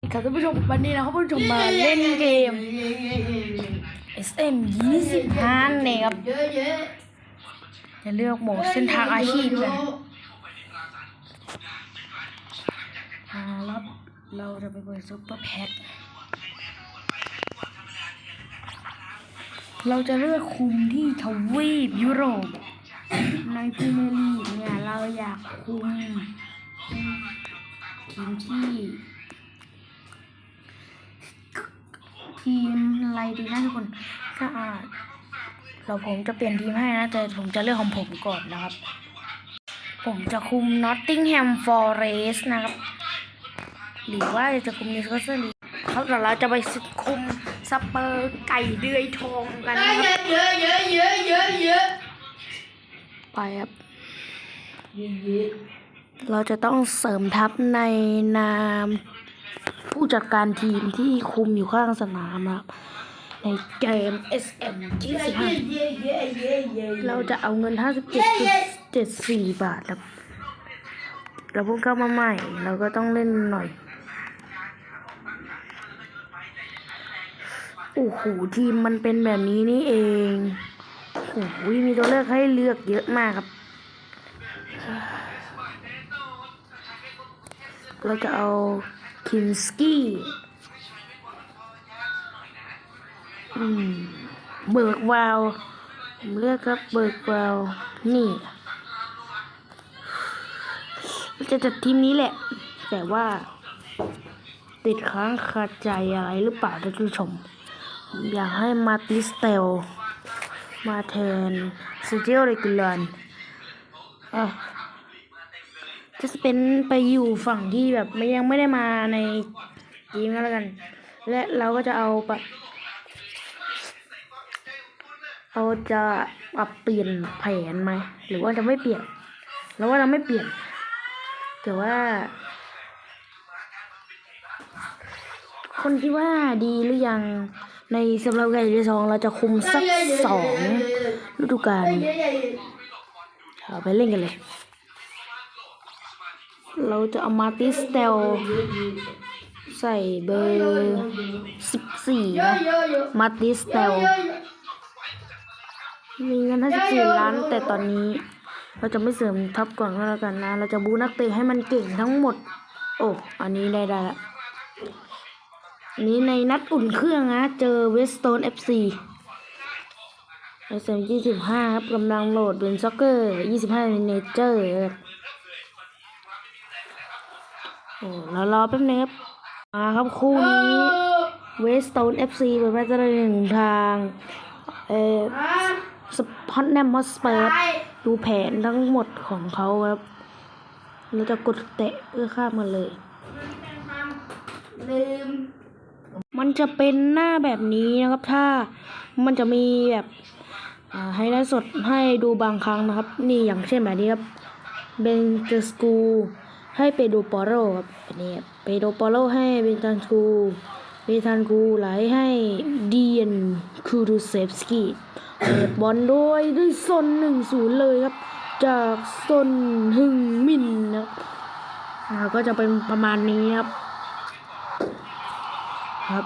ครับท่านผู้ชมวันนี้นะครับท่านผู้ชมมาเล่นเกม SM 25เนี่ยครับจะเลือกโหมดเส้นทางอาชีพกันอ่าแล้วเราจะไปเปิดซุปเปอร์แพทเราจะเลือกคุมที่ทวีปยุโรป ในพรีเมียร์ลีกเนี่ยเราอยากคุมทีมที่ ทีมอะไรดีนะทุกคนก็อาเราผมจะเปลี่ยนทีมให้นะแต่ผมจะเลือกของผมก่อนนะครับ ผมจะคุม Nottingham Forest นะครับ หรือว่าจะคุม Newcastle ลีครับเดี๋ยวเราจะไปคุมสเปอร์ไก่เดือยทองกันนะครับเยอะเยอะเยอะเยอะเยอะไปครับเราจะต้องเสริมทัพในนาม ผู้จัดการทีมที่คุมอยู่ข้างสนามนะครับ ในเกม SM 25เยอะเอะเยอะเยอะเราจะเอาเงิน 57.74 บาทครับเราเพิ่งเข้ามาใหม่ เราก็ต้องเล่นหน่อย โอ้โห ทีมมันเป็นแบบนี้นี่เองโอ้โหมีตัวเลือกให้เลือกเยอะมากครับ เราจะเอา คินสกี้อืมเบิกวาวผมเลือกครับเบิกวาวนี่จะจัดทีมนี้แหละ แต่ว่า ติดค้างคาใจอะไรหรือเปล่าท่านผู้ชม ผมอยากให้มาติสเตล มาแทนซเจียเรกุลันอะ จะเป็นไปอยู่ฝั่งที่แบบไม่ยังไม่ได้มาในทีมก็แล้วกัน และเราก็จะเอาแบบเราจะปรับเปลี่ยนแผนไหมหรือว่าจะไม่เปลี่ยนเราว่าเราไม่เปลี่ยน แต่ว่า คนคิดว่าดีหรือยังในสำหรับไก่เดือสองเราจะคุมสักสองฤดูกาลเอาไปเล่นกันเลย เราจะเอามาติสเตลใส่เบอร์สิบสี่นะมาติสเตลเยอะเยอะมีเงิน54ล้าน แต่ตอนนี้ เราจะไม่เสริมทัพก่อนก็แล้วกันนะ เราจะบูนักเตะให้มันเก่งทั้งหมด โอ้อันนี้ได้ได้ละนี้ในนัดอุ่นเครื่องนะ เจอเวสต์โตนเอฟซีไอเซมยี่สิบห้าครับกำลังโหลดเป็นซ็อกเกอร์ยี่สิบห้าเป็นเนเจอร์ โอ้เรารอแป๊บนึงครับมาครับคู่นี้เวสต์โตนเอฟซีเป็นแม่เจ้หนึ่งทางเออสปอตแนมมอสเปิร์ไปดูแผนทั้งหมดของเขาครับเราจะกดเตะเพื่อข้ามมันเลยลืมมันจะเป็นหน้าแบบนี้นะครับ ถ้ามันจะมีแบบอ่าให้ไลฟ์สดให้ดูบางครั้งนะครับ นี่อย่างเช่นแบบนี้ครับเบนเจสกู ให้ไปดูปอโรครับอันนี้ครับไปดูปอโรให้เบนจันกูเบนจันกูไหลให้เดียนคูดูเซฟสกี้เปิดบอลด้วยด้วยซนหนึ่งศูนย์เลยครับ จากซนหึงมินนะครับก็จะเป็นประมาณนี้ครับ ครับ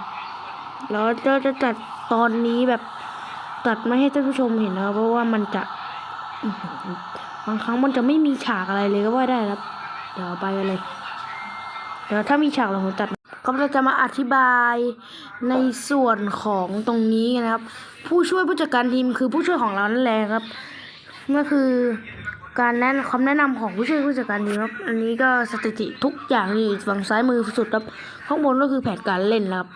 แล้วเราจะจัดตอนนี้แบบตัดไม่ให้ท่านผู้ชมเห็นนะเพราะว่ามันจะบางครั้งมันจะไม่มีฉากอะไรเลยก็ว่าได้ครับ เดี๋ยวไปกันเลยเดี๋ยวถ้ามีฉากเราผมตัดก็เราจะมาอธิบายในส่วนของตรงนี้นะครับ ผู้ช่วยผู้จัดการทีมคือผู้ช่วยของเรานั่นแหละครับก็คือการแนะนำคำแนะนำของผู้ช่วยผู้จัดการทีมครับ อันนี้ก็สถิติทุกอย่างนี่ฝั่งซ้ายมือสุดครับ ข้างบนก็คือแผนการเล่นนะครับ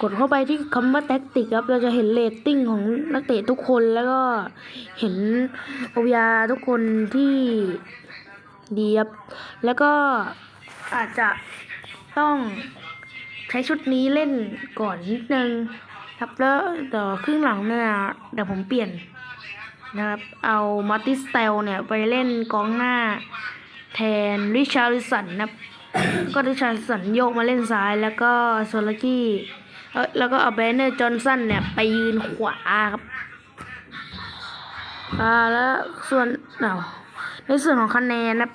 กดเข้าไปที่คำว่าแท็กติกครับ เราจะเห็นเรตติ้งของนักเตะทุกคนแล้วก็เห็นโอยาทุกคนที่ ดีครับ แล้วก็อาจจะต้องใช้ชุดนี้เล่นก่อนนิดนึงครับแล้วเดี๋ยวครึ่งหลังเนี่ยเดี๋ยวผมเปลี่ยนนะครับ เอามาร์ติสเตลเนี่ยไปเล่นกองหน้า แทนริชาร์ลิสันนะครับ ก็ริชาร์ลิสันโยกมาเล่นซ้ายแล้วก็โซลากี้เอ้ยแล้วก็เอาแบนเนอร์จอห์นสันเนี่ยไปยืนขวาครับอ่าแล้วส่วนเอา ในส่วนของคะแนนนะ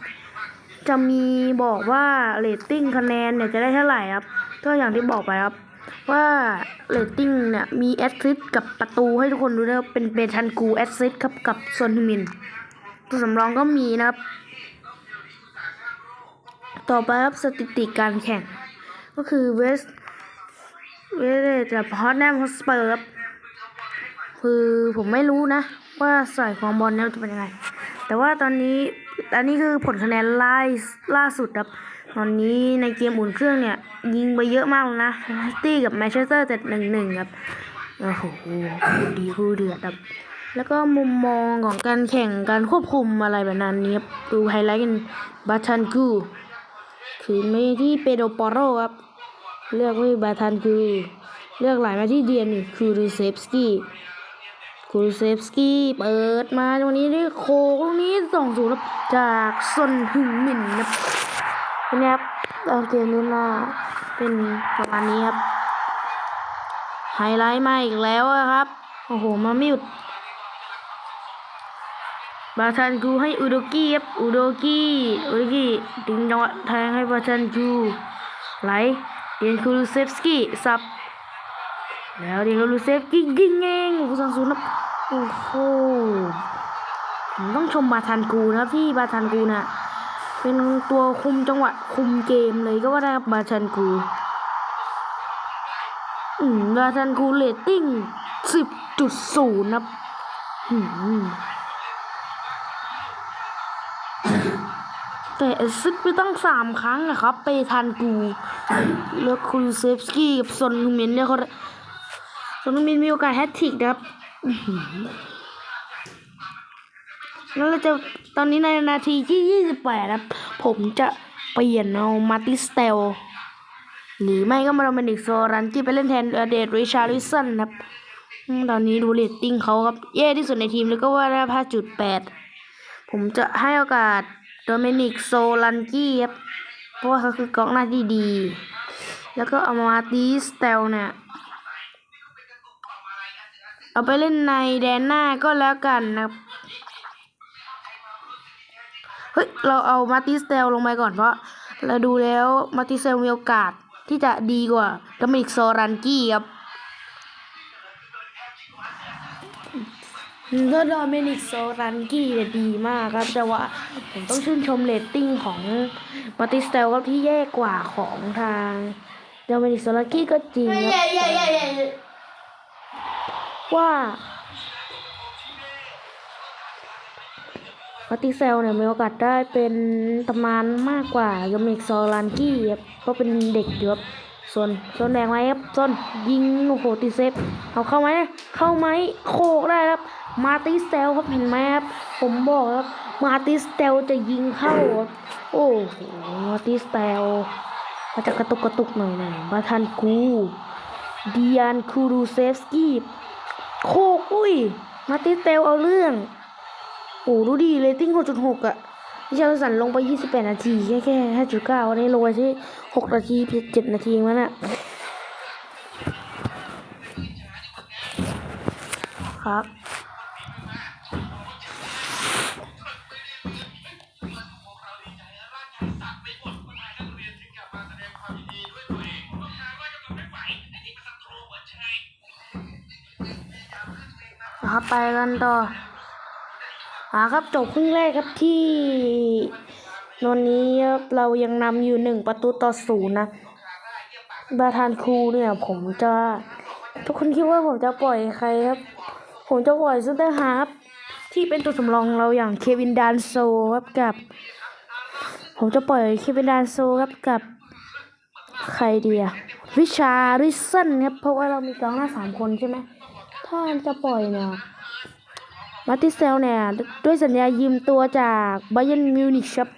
จะมีบอกว่าเรตติ้งคะแนนเนี่ยจะได้เท่าไหร่ครับ ก็อย่างที่บอกไปครับ ว่าเรตติ้งเนี่ยมีแอสซิสต์กับประตูให้ทุกคนดูนะครับเป็นเบทันกูแอสซิสต์ครับกับซอนฮมิน ตัวสำรองก็มีนะครับ ต่อไปครับสถิติการแข่ง ก็คือเวสเวสกับฮอตแนมฮอสเปอร์ครับคือผมไม่รู้นะ ว่าใส่ของบอลเนี่ยจะเป็นยังไง แต่ว่าตอนนี้อันนี้คือผลคะแนนล่าล่าสุดครับ ตอนนี้ในเกมอุ่นเครื่องเนี่ย ยิงไปเยอะมากเลยนะซิตี้กับแมนเชสเตอร์เจ็ดหนึ่งหนึ่งครับโอ้โหคู่ดีคู่เดือดครับแล้วก็มุมมองของการแข่งการควบคุมอะไรแบบนั้นนี้ครับดูไฮไลท์กันบาชันกูคืนไม่ที่เปโดปอโรครับ เลือกไม่บาทันคือเลือกหลายมาที่เดียนคือรูเซฟสกี้ คูรูเซฟสกี้เปิดมาตรงนี้ได้โคกตรงนี้สองศูนย์ครับจากซนหึงหมินครับเป็นไงครับเกมนี้น่าเป็นประมาณนี้ครับ ไฮไลท์มาอีกแล้วครับ โอ้โห มาไม่หยุด บาทันกูให้อุดกี้ครับ อุดกี้อุดกี้ดึงจังหวะแทงให้บาทันกูไหลเดียนคูรูเซฟสกี้สับแล้วเดียนคูรูเซฟกี้ยิงเองโอ้สองศูนย์ครับ โอ้โหผมต้องชมบาทันกูนะครับที่บาทันกูน่ะเป็นตัวคุมจังหวะคุมเกมเลยก็ว่าได้ครับบาทันกูอืมบาทันกูเรตติ้งสิบจุดศูนย์ครับอืมแต่แอซิสต์ไปตั้งสามครั้งอะครับไปทันกู แล้วคูลูเซฟสกี้กับซอนฮูเมนเนี่ยเขาซอนฮูเมนมีโอกาสแฮตทริกนะครับ แล้วเราจะตอนนี้ในนาทีที่ 28 ครับ ผมจะเปลี่ยนเอามาติสเตลหรือไม่ก็มาโรแมนิกโซรันที่ไปเล่นแทนเดดริชาริสันครับ ตอนนี้ดูเรตติ้งเขาครับ แย่ที่สุดในทีมแล้วก็ว่าได้ห้าจุดแปดผมจะให้โอกาสโดเมนิกโซลันกี้ครับ เพราะว่าเขาคือกองหน้าที่ดี แล้วก็เอามาตีสเตลเนี่ย เอาไปเล่นในแดนหน้าก็แล้วกันนะครับเฮ้ยเราเอามาติสเตลลงไปก่อนเพราะ เราดูแล้วมาติสเตลมีโอกาสที่จะดีกว่าโดมินิกโซรันกี้ครับก็โดมินิกโซรันกี้เนี่ยดีมากครับ แต่ว่าผมต้องชื่นชมเรตติ้งของมาติสเตลครับที่แย่กว่าของทางโดมินิกโซรันกี้ก็จริงครับ ว่ามาติเซลเนี่ยมีโอกาสได้เป็นตำนานมากกว่าโดมิกโซรันกี้ครับเพราะเป็นเด็กอยู่ครับส่วนส่วนแดงไหมครับส่วนยิงโอ้โหติเซฟเอาเข้าไหมเข้าไหมโคกได้ครับ มาติสเตลครับเห็นไหมครับผมบอกครับมาติสเตลจะยิงเข้าครับโอ้โหมาติสเตลมาจะกระตุกกระตุกหน่อยหน่อยมาทันกูเดียนคูรูเซฟสกี้ โคกอุ้ย มาติสเตลเอาเรื่องโอ้ดูดีเรตติ้ง 6.6อะที่ชาสันลงไป 28 นาที แค่แค่5.9วันนี้ลงไปที่ 6 นาทีเพียง7นาทีมันอะ ครับ ครับ ไปกันต่ออ่าครับจบครึ่งแรกครับที่นนนี้เรายังนำอยู่หนึ่งประตูต่อศูนย์นะบาทานครูเนี่ย ผมจะ ทุกคนคิดว่าผมจะปล่อยใครครับ ผมจะปล่อยซุนเตอร์ฮาร์ฟที่เป็นตัวสำรองเราอย่างเควินดานโซครับกับ ผมจะปล่อยเควินดานโซครับกับใครดีอะวิชาริสันครับเพราะว่าเรามีกองหน้าสามคนใช่ไหม ถ้าจะปล่อยเนี่ยมาติเซลเนี่ย ด้วยสัญญายืมตัวจากไบเยนมิวนิกครับ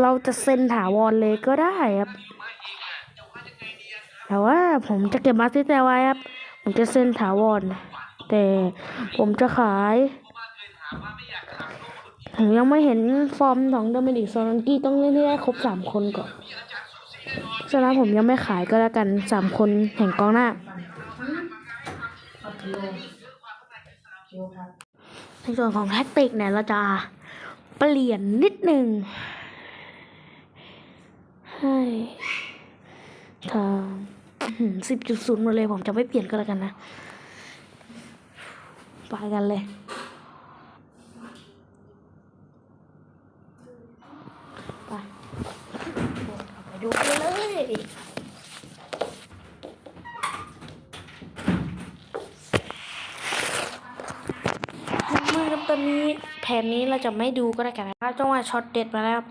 เราจะเซ็นถาวรเลยก็ได้ครับ แต่ว่าผมจะเก็บมาติเซลไว้ครับ ผมจะเซ็นถาวร แต่ผมจะขาย ผมยังไม่เห็นฟอร์มของโดมินิกโซลันกี้ต้องเล่นให้ได้ครบสามคนก่อน ฉะนั้นผมยังไม่ขายก็แล้วกันสามคนแห่งกองหน้าในส่วนของแท็กติกเนี่ยเราจะเปลี่ยนนิดหนึ่งให้ทางสิบจุดศูนย์มดเลยผมจะไม่เปลี่ยนก็แล้วกันนะ ไปกันเลย ไปไปดูกันเลย เมื่อครับตอนนี้แผนนี้ เราจะไม่ดูก็ได้กันนะครับจังหวะช็อตเด็ดมาแล้วครับ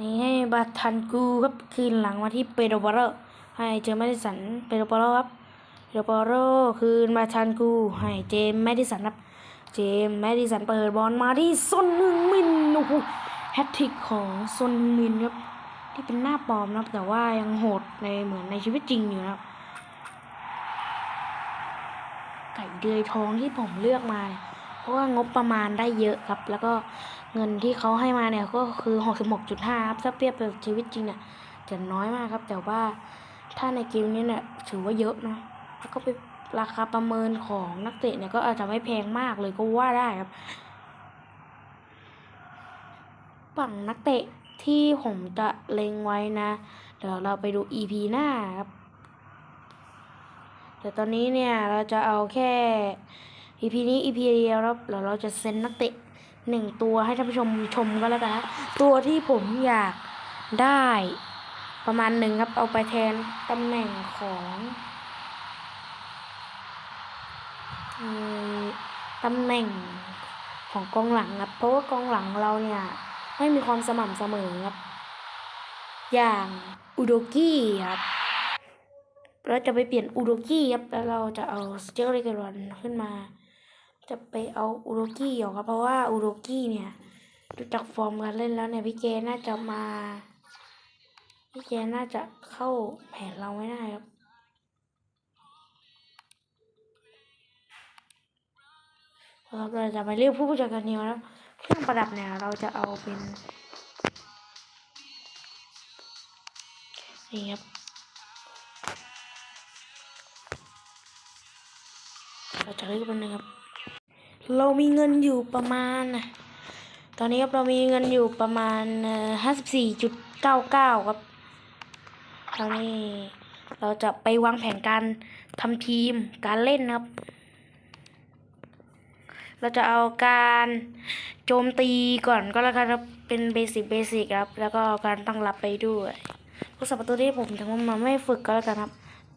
นี่ให้บาทันกูครับคืนหลังมาที่เปโดบาโรให้เจมส์แมดิสันเปโดบาโรครับเปโดบาร์โรคืนมาทันกูให้เจมส์แมดิสันครับเจมส์แมดิสันเปิดบอลมาที่ซอนฮึงมินโอ้โหแฮตทริกของซอนฮึงมินครับที่เป็นหน้าปลอมนะครับแต่ว่ายังโหดในเหมือนในชีวิตจริงอยู่นะครับไก่เดือยทองที่ผมเลือกมาเนี่ย ราะว่างบประมาณได้เยอะครับ แล้วก็เงินที่เขาให้มาเนี่ยก็คือ66.5ครับถ้าเทียบกับชีวิตจริงเนี่ยจะน้อยมากครับ แต่ว่าถ้าในเกมนี้เนี่ยถือว่าเยอะนะแล้วก็ไปราคาประเมินของนักเตะเนี่ยก็อาจจะไม่แพงมากเลยก็ว่าได้ครับฝั่งนักเตะที่ผมจะเล็งไว้นะ เดี๋ยวเราไปดู EP หน้าครับ แต่ตอนนี้เนี่ยเราจะเอาแค่ EP นี้ EP เดียวครับแล้วเราจะเซ็นนักเตะหนึ่งตัวให้ท่านผู้ชมชมก็แล้วกันะตัวที่ผมอยากได้ประมาณหนึ่งครับ เอาไปแทนตำแหน่งของตำแหน่งของกองหลังครับ เพราะว่ากองหลังเราเนี่ย ไม่มีความสม่ำเสมอครับ อย่างอุโดกี้ครับเราจะไปเปลี่ยนอุโดกี้ครับแล้วเราจะเอาสเจลเลกรอนขึ้นมา จะไปเอาอุโดกี้ออกครับเพราะว่าอุโดกี้เนี่ยดูจากฟอร์มการเล่นแล้วเนี่ยพี่เกน่าจะมาพี่เกน่าจะเข้าแผนเราไม่ได้ครับครับเราจะไปเรียกผู้จัดการทีมแล้วเครื่องประดับเนี่ยเราจะเอาเป็นนี่ครับเราจะเรียกเป็นนึ่งครับ เรามีเงินอยู่ประมาณนะตอนนี้ครับเรามีเงินอยู่ประมาณห้าสิบสี่จุดเก้าเก้าครับตอนนี้เราจะไปวางแผนการทำทีมการเล่นนะครับ เราจะเอาการโจมตีก่อนก็แล้วกันครับ เป็นเบสิกเบสิกครับ แล้วก็การตั้งรับไปด้วยผู้สับประตูที่ผมถึงว่ามาไม่ฝึกก็แล้วกันครับ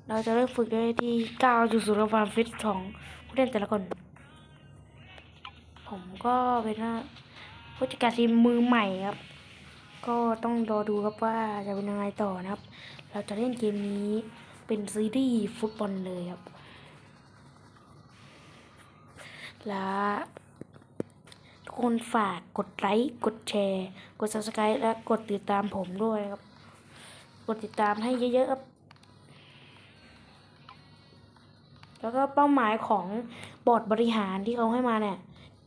เราจะเริ่มฝึกได้ที่9จุดศูนย์ความฟิตของผู้เล่นแต่ละคน ผมก็เป็นผู้จัดการทีมมือใหม่ครับ ก็ต้องรอดูครับว่าจะเป็นยังไงต่อนะครับ เราจะเล่นเกมนี้เป็นซีรีส์ฟุตบอลเลยครับ และทุกคนฝากกดไลค์กดแชร์ กด subscribe และกดติดตามผมด้วยครับ กดติดตามให้เยอะๆครับแล้วก็เป้าหมายของบอร์ดบริหารที่เขาให้มาเนี่ย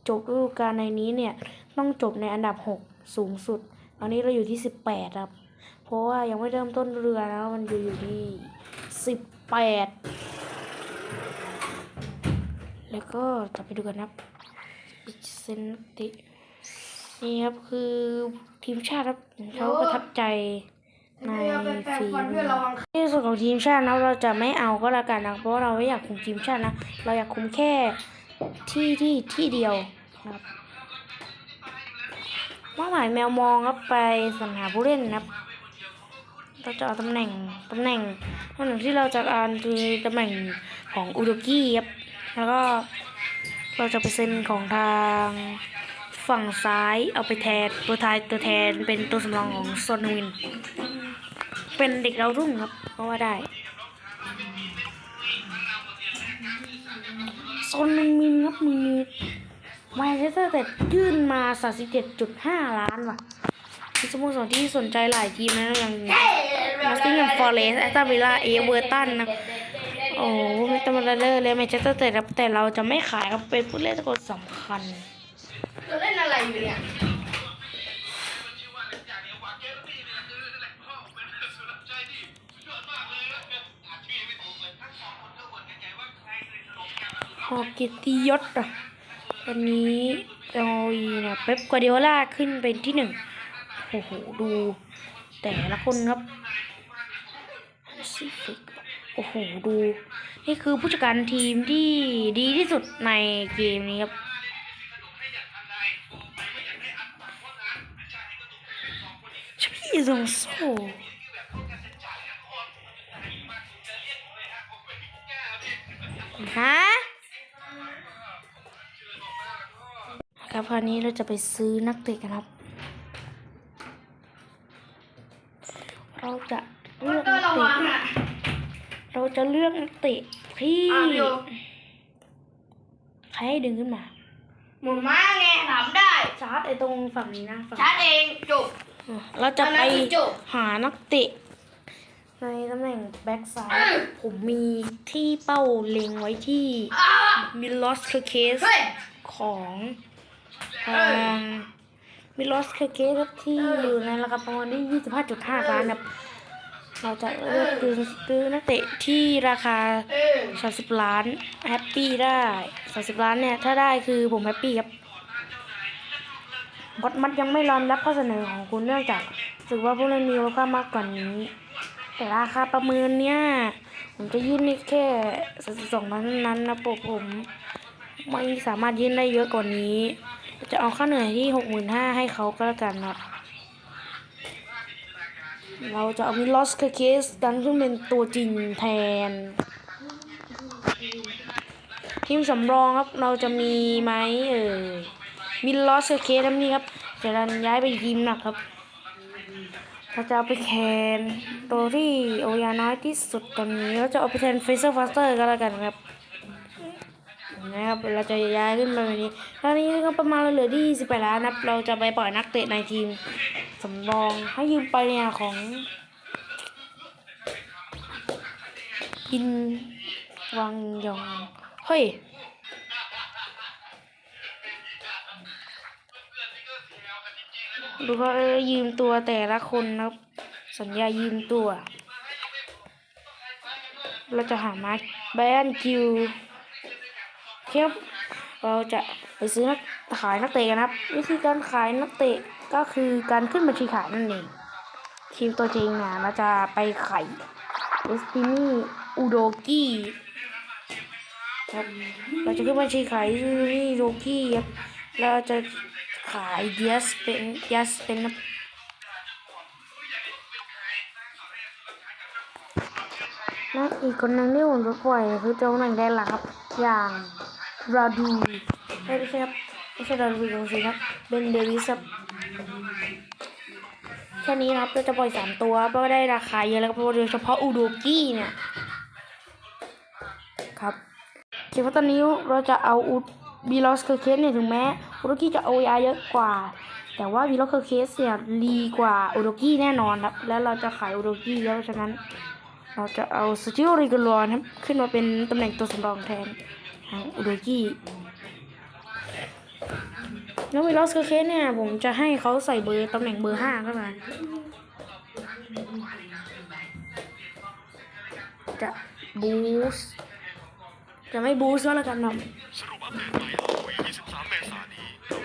จบฤดูกาลในนี้เนี่ยต้องจบในอันดับ 6 สูงสุด ตอนนี้เราอยู่ที่ 18 ครับ เพราะว่ายังไม่เริ่มต้นเรือนะมันอยู่อยู่ที่ 18 แล้วก็จะไปดูกันครับบิเซนตินี่ครับคือทีมชาติครับเขาประทับใจในฝีมือในส่วนของทีมชาตินะเราจะไม่เอาก็แล้วกันนะเพราะว่าเราไม่อยากคุมทีมชาตินะ เราอยากคุมแค่ ที่ที่ที่เดียวนะครับเป้าหมายแมวมองครับไปสรรหาผู้เล่นนะครับเราจะเอาตำแหน่งตำแหน่งตำแหน่งที่เราจะอ่านคือตำแหน่งของอุดกี้ครับแล้วก็เราจะไปเซ็นของทางฝั่งซ้ายเอาไปแทนตัวทายตัวแทนเป็นตัวสำรองของซอนวิน เป็นเด็กเรารุ่งครับก็ว่าได้ ซอนวินครับมีแมนเชสเตอร์เต่ยื่นมา 37.5 ล้านว่ะที่สโมสรที่สนใจหลายทีมนะอย่างมาสติงกับฟอร์เรสแอสตันวิลล่าเอเวอร์ตันนะ โอ้ไม่ต้องมาเลอร์เลยแมนเชสเตอร์เต่ครับแต่เราจะไม่ขายครับเป็นผู้เล่นคนสำคัญเราเล่นอะไรอยู่เนี่ย อกเกียรติยศอะวันนี้โอ้ยเนี่ยเป๊ปกัวเดียล่าขึ้นเป็นที่หนึ่งโอ้โห ดู แต่ละคนครับฝึกโอ้โห ดู นี่คือผู้จัดการทีมที่ดีที่สุดในเกมนี้ครับชพี่ซงโซ่ฮะ ครับคราวนี้เราจะไปซื้อนักเตะกันครับ เราจะเลือกก็นักระเตะวังอะเราจะเลือกนักเตะที่อ้าวอยู่ใครให้ดึงขึ้นมาหมุนม้าไงถามได้ชาร์จไอ้ตรงฝั่งนี้นะฝั่งชาร์จเองจบอะเราจะไปอันนั้นคือจบหานักเตะในตำแหน่งแบ็กซ้ายอืมผมมีที่เป้าเล็งไว้ที่อ้ามิลลอสเคเคสเฮ้ยของ มีลอสเคเคสครับที่อยู่ในราคาประมาณที่25.5ล้านครับเราจะเลือกซื้อซื้อนักเตะที่ราคาเออ30ล้านแฮปปี้ได้30ล้านเนี่ย ถ้าได้คือผมแฮปปี้ครับบอสมัดยังไม่รอมรับข้อเสนอของคุณเนื่องจากรู้สึกว่าพวกนั้นมีมูลค่ามากกว่านี้ แต่ราคาประเมินเนี่ย ผมจะยื่นแค่32ล้านนั้นนะปกผมไม่สามารถยื่นได้เยอะกว่านี้ จะเอาค่าเหนื่อยที่65,000ให้เขาก็แล้วกันครับ เราจะเอามิลอสเคสดันขึ้นเป็นตัวจริงแทน ทีมสำรองครับเราจะมีไหมเอ่ยมิลอสเคสนี่ครับจะดันย้ายไปทีมหนักครับเราจะเอาไปแคนตัวที่โอยาน้อยที่สุดตอนนี้เราจะเอาไปแทนเฟเซอร์ฟาสเตอร์ก็แล้วกันครับ นะครับเราจะย้ายขึ้นมาแบบนี้ตอนนี้ก็ประมาณเราเหลือที่18ล้านนะเราจะไปปล่อยนักเตะในทีมสำรองให้ยืมไปเนี่ยของอินวังยอง เฮ้ยดูเขายืมตัวแต่ละคนนะครับสัญญายืมตัว เราจะหามาแบนคิว เทียบเราจะไปซื้อนักขายนักเตะกันะครับ วิธีการขายนักเตะก็คือการขึ้นบัญชีขายนั่นเอง ทีมตัวจริงนะเราจะไปขายเอสตินีอูโดกี้ครับเราจะขึ้นบัญชีขายอูโดกี้โดกี้ครับเราจะขายเดียสเป็นเดียสเป็นนะและอีกคนหนึ่งที่ผมจะปล่อยคือเจ้าหนังแดงหลักครับอย่าง ราดูไม่ใช่ครับไม่ใช่ราดูของสิครับเบนเดวิสครับแค่นี้นะครับเราจะปล่อยสามตัวเพราะว่าได้ราคาเยอะแล้วก็โดยเฉพาะอูโดกี้เนี่ยครับคิดว่าตอนนี้เราจะเอาอูบีลอสเคอร์เคสเนี่ยถึงแม้อูโดกี้จะโอยาเยอะกว่า แต่ว่าบีลอสเคอร์เคสเนี่ยดีกว่าอูโดกี้แน่นอนครับ แล้วเราจะขายอูโดกี้แล้วเพราะฉะนั้น เราจะเอาสติลริกลอนครับขึ้นมาเป็นตำแหน่งตัวสำรองแทน ทางอูโดกี้แล้ววีลอสเคอร์เคสเนี่ย ผมจะให้เขาใส่เบอร์ตำแหน่งเบอร์ห้าเข้ามา จะบูสต์จะไม่บูสต์ก็แล้วกันครับ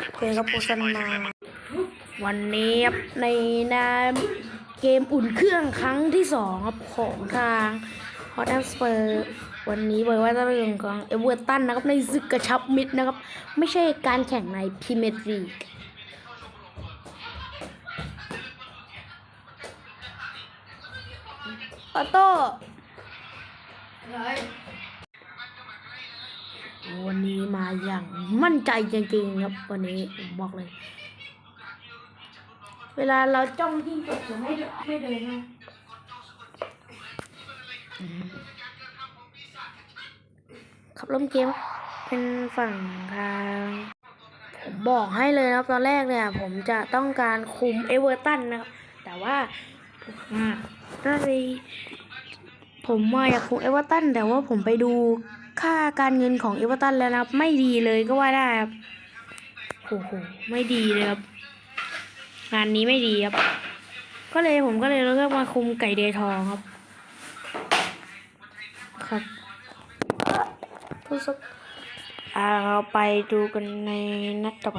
โอเคครับโฆษณาวันนี้ครับในนามเกมอุ่นเครื่องครั้งที่สองครับของทางฮอตแอมสเปอร์ วันนี้บอกว่าจะเรื่องของเอเวอร์ตันนะครับในศึกกระชับมิตรนะครับ ไม่ใช่การแข่งในพรีเมียร์ลีกออโต้เฮ้ยวันนี้มาอย่างมั่นใจจริงๆครับวันนี้ผมบอกเลย เวลาเราจ้องที่จุดจะไม่ไม่เดินนะ ขับล้มเกมเป็นฝั่งทางผมบอกให้เลยนะครับตอนแรกเนี่ย ผมจะต้องการคุมเอเวอร์ตันนะครับ แต่ว่าอ่าก็เลยผมมาอยากคุมเอเวอร์ตันแต่ว่าผมไปดูค่าการเงินของเอเวอร์ตันแล้วนะไม่ดีเลยก็ว่าได้ครับโอ้โหไม่ดีเลยครับงานนี้ไม่ดีครับ ก็เลยผมก็เลยเลือกมาคุมไก่เดทองครับ ทุกสักอ่าเราไปดูกันในนัดต่อไป